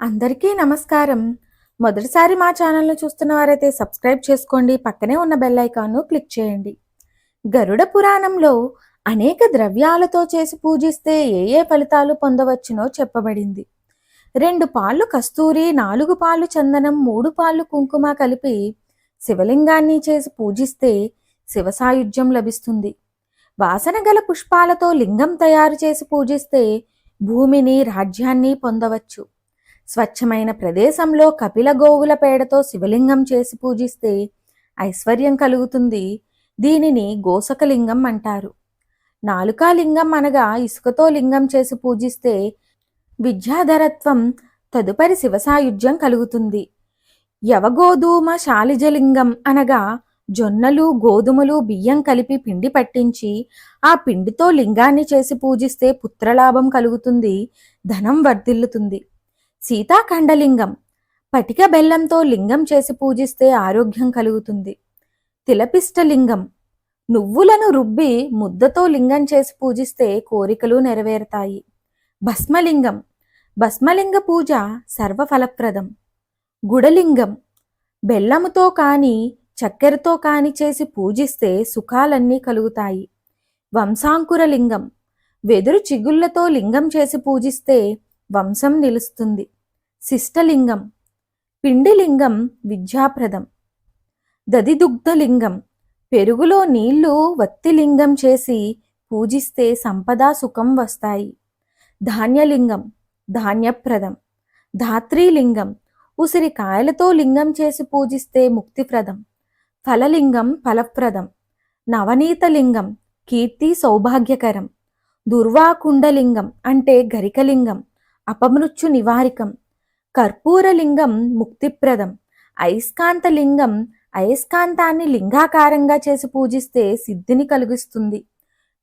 అందరికీ నమస్కారం. మొదటిసారి మా ఛానల్ను చూస్తున్న వారైతే సబ్స్క్రైబ్ చేసుకోండి పక్కనే ఉన్న బెల్ ఐకాన్ను క్లిక్ చేయండి. గరుడ పురాణంలో అనేక ద్రవ్యాలతో చేసి పూజిస్తే ఏ ఏ ఫలితాలు పొందవచ్చునో చెప్పబడింది. రెండు పాళ్ళు కస్తూరి నాలుగు పాళ్ళు చందనం మూడు పాళ్ళు కుంకుమ కలిపి శివలింగాన్ని చేసి పూజిస్తే శివ సాయుధ్యం లభిస్తుంది. వాసన గల పుష్పాలతో లింగం తయారు చేసి పూజిస్తే భూమిని రాజ్యాన్ని పొందవచ్చు. స్వచ్ఛమైన ప్రదేశంలో కపిల గోవుల పేడతో శివలింగం చేసి పూజిస్తే ఐశ్వర్యం కలుగుతుంది. దీనిని గోసకలింగం అంటారు. నాలుకా లింగం అనగా ఇసుకతో లింగం చేసి పూజిస్తే విద్యాధరత్వం తదుపరి శివసాయుధ్యం కలుగుతుంది. యవగోధూమ శాలిజలింగం అనగా జొన్నలు గోధుమలు బియ్యం కలిపి పిండి పట్టించి ఆ పిండితో లింగాన్ని చేసి పూజిస్తే పుత్రలాభం కలుగుతుంది ధనం వర్ధిల్లుతుంది. సీతాఖండలింగం పటిక బెల్లంతో లింగం చేసి పూజిస్తే ఆరోగ్యం కలుగుతుంది. తిలపిష్టలింగం. నువ్వులను రుబ్బి ముద్దతో లింగం చేసి పూజిస్తే కోరికలు నెరవేరుతాయి. భస్మలింగం. భస్మలింగ పూజ సర్వఫలప్రదం. గుడలింగం. బెల్లముతో కాని చక్కెరతో కాని చేసి పూజిస్తే సుఖాలన్నీ కలుగుతాయి. వంశాంకురలింగం. వెదురు చిగుళ్ళతో లింగం చేసి పూజిస్తే వంశం నిలుస్తుంది. శిష్టలింగం పిండిలింగం విద్యాప్రదం దదిదుగ్ధలింగం పెరుగులో నీళ్ళు వత్తిలింగం చేసి పూజిస్తే సంపద సుఖం వస్తాయి. ధాన్యలింగం ధాన్యప్రదం ధాత్రీలింగం ఉసిరికాయలతో లింగం చేసి పూజిస్తే ముక్తిప్రదం ఫలలింగం ఫలప్రదం నవనీతలింగం కీర్తి సౌభాగ్యకరం దుర్వాకుండలింగం అంటే గరికలింగం అపమృత్యు నివారికం కర్పూరలింగం ముక్తిప్రదం. అయస్కాంతలింగం అయస్కాంతాన్ని లింగాకారంగా చేసి పూజిస్తే సిద్ధిని కలిగిస్తుంది.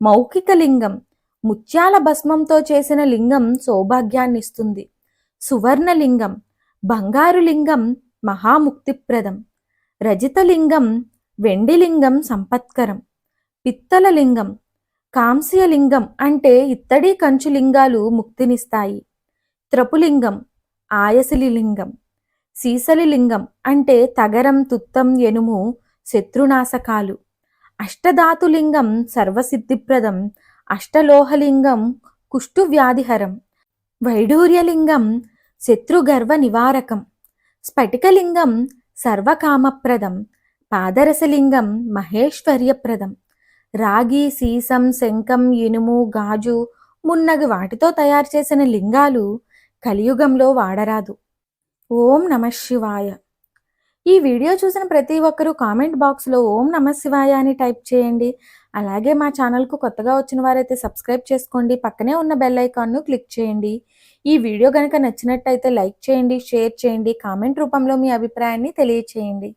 మౌఖిక లింగం ముత్యాల భస్మంతో చేసిన లింగం సౌభాగ్యాన్ని ఇస్తుంది సువర్ణలింగం బంగారు లింగం మహాముక్తిప్రదం. రజితలింగం వెండిలింగం సంపత్కరం. పిత్తల లింగం కాంస్యలింగం అంటే ఇత్తడి కంచు లింగాలు ముక్తినిస్తాయి. త్రపులింగం ఆయసలిలింగం. సీసలిలింగం అంటే తగరం తుత్తం ఎనుము శత్రునాశకాలు. అష్టధాతులింగం సర్వసిద్ధిప్రదం అష్టలోహలింగం కుష్ఠువ్యాధిహరం. వైఢూర్యలింగం శత్రుగర్వ నివారకం. స్ఫటికలింగం సర్వకామప్రదం పాదరసలింగం మహేశ్వర్యప్రదం. రాగి సీసం శంఖం ఇనుము గాజు మున్నగు వాటితో తయారు చేసిన లింగాలు కలియుగంలో వాడరాదు. ఓం నమ శివాయ. ఈ వీడియో చూసిన ప్రతి ఒక్కరూ కామెంట్ బాక్స్లో ఓం నమ శివాయ అని టైప్ చేయండి. అలాగే మా ఛానల్కు కొత్తగా వచ్చిన వారైతే సబ్స్క్రైబ్ చేసుకోండి. పక్కనే ఉన్న బెల్ ఐకాన్ను క్లిక్ చేయండి. ఈ వీడియో కనుక నచ్చినట్టయితే లైక్ చేయండి షేర్ చేయండి. కామెంట్ రూపంలో మీ అభిప్రాయాన్ని తెలియచేయండి.